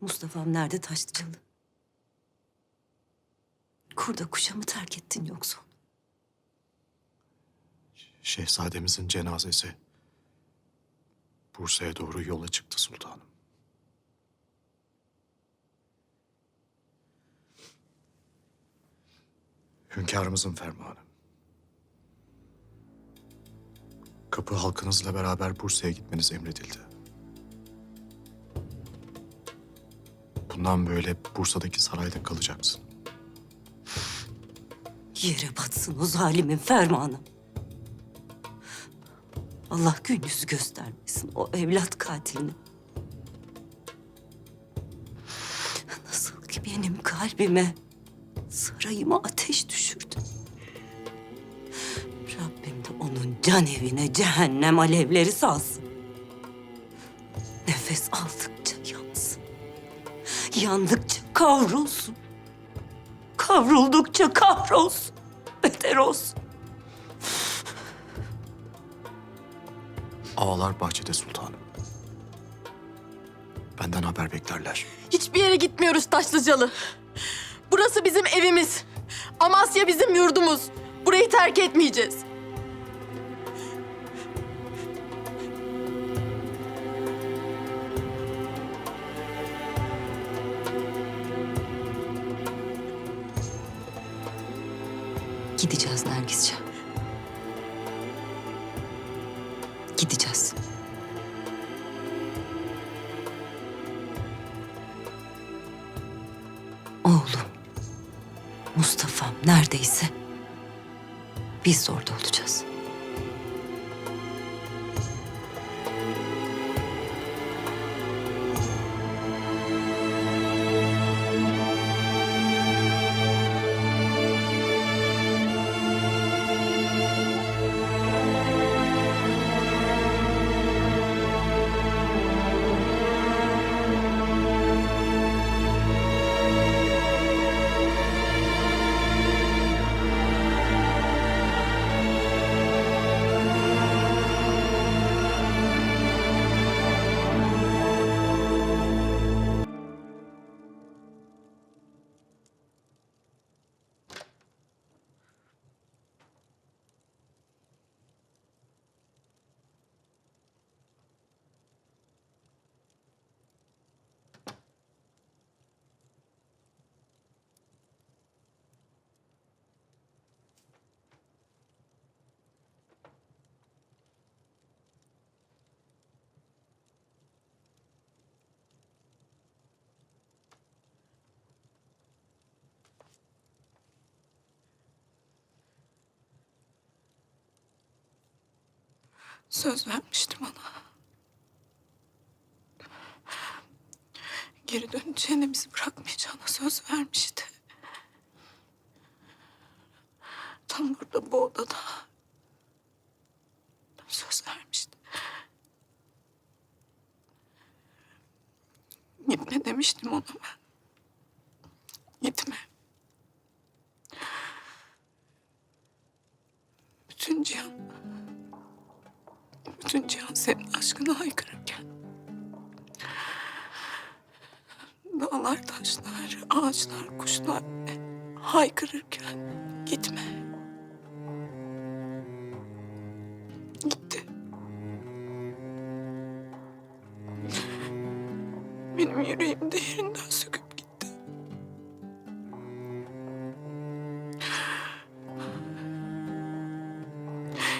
Mustafa'm nerede Taşlıcalı? Kurda kuşa mı terk ettin yoksa? onu? Şehzademizin cenazesi Bursa'ya doğru yola çıktı sultanım. Hünkârımızın fermanı. Kapı halkınızla beraber Bursa'ya gitmeniz emredildi. Bundan böyle Bursa'daki sarayda kalacaksın. Yere batsın o zalimin fermanı. Allah gün yüzü göstermesin o evlat katilini. Nasıl ki benim kalbime, sarayıma ateş düşürdü. Rabbim de onun can evine cehennem alevleri salsın. Yandıkça kavrulsun. Kavruldukça kahrolsun. Beter olsun. Ağalar bahçede sultanım. Benden haber beklerler. Hiçbir yere gitmiyoruz Taşlıcalı. Burası bizim evimiz. Amasya bizim yurdumuz. Burayı terk etmeyeceğiz. Gideceğiz Nergisciğim. Gideceğiz. Oğlum, Mustafa'm neredeyse biz orada olacağız. Söz vermiştim ona. Geri döneceğine bizi bırakmayacağına söz vermişti. Tam burada bu odada söz vermişti. Gitme demiştim ona ben. Gitme. Bütün cihan bütün cihan senin aşkına haykırırken dağlar, taşlar, ağaçlar, kuşlar haykırırken gitme. Gitti. Benim yüreğim de yerinden söküp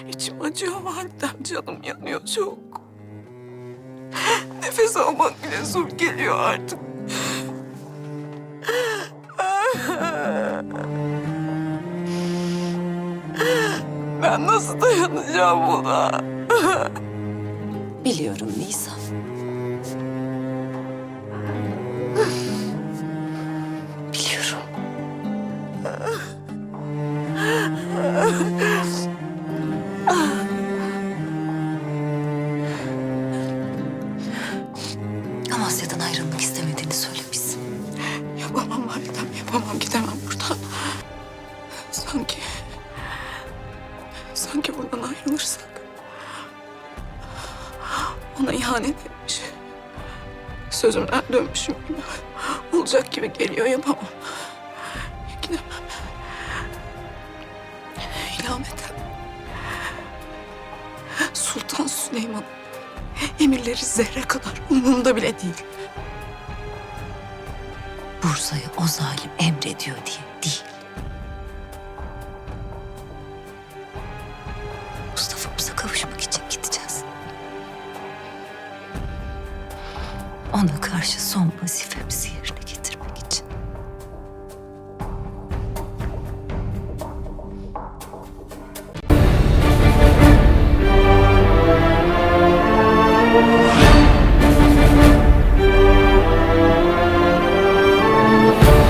İçim acıyor validem, canım yanıyor çok. Nefes almak bile zor geliyor artık. Ben nasıl dayanacağım buna? Biliyorum Nisa. Sanki buradan ayrılırsak... Ona ihanet etmiş. Sözümden dönmüşüm gibi. Olacak gibi geliyor yapamam. Gidemem. İlhamet. Sultan Süleyman emirleri zerre kadar umurumda bile değil. Bursa'yı o zalim emrediyor diye değil. Ona karşı son vazifemizi yerine